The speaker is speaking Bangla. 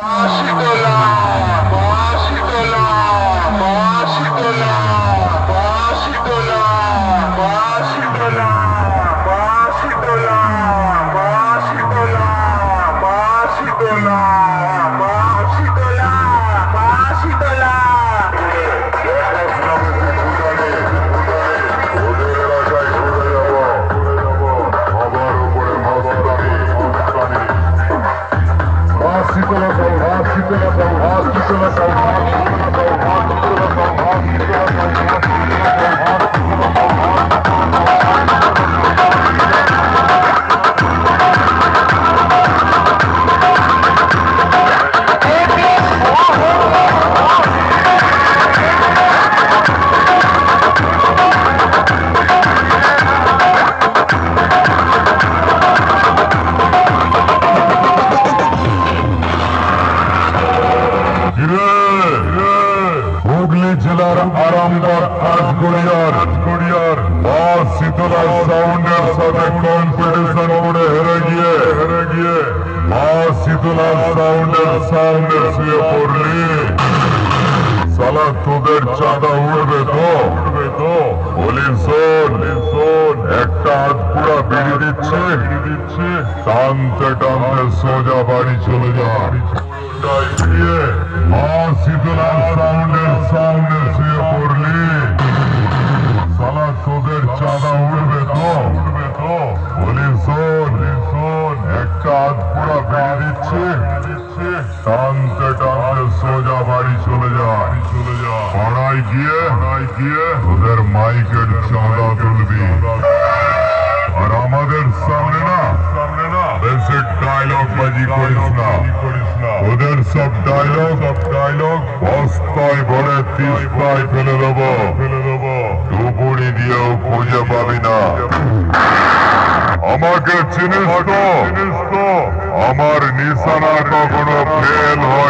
Bye. वास कला হিরে জেলার আরামবাগ আজগড়িয়ার গড়িয়ার মা শীতলা সাউন্ডের সাথে কম্পিটিশন করে হেরে গিয়ে। হেরে গিয়ে মা শীতলা সাউন্ডের সামনে শুয়ে পড়লি। তোদের চাঁদা উড়বে তো উড়বে তো? বলি, শোন শোন, একটা হাত পুরা বিড়ি দিচ্ছে। টানতে টানতে সোজা বাড়ি চলে যা। টানতে টানতে সোজা বাড়ি চলে যা চলে যা পাড়ায় গিয়ে পাড়ায় গিয়ে তোদের মাইকের চাঁদা তুলবি। আর আমাদের সামনে না সামনে না বেশি ডায়লগ বাজি করিস না। ওদের সব ডায়লগ সব ডায়লগ বস্তায় ভরে তিস্তায় ফেলে দেবো। ফেলে দেবো দুপুরি দিয়েও খুঁজে পাবি না। আমাকে চিনিস তো? আমার নিশানা কখনো ফেল হয়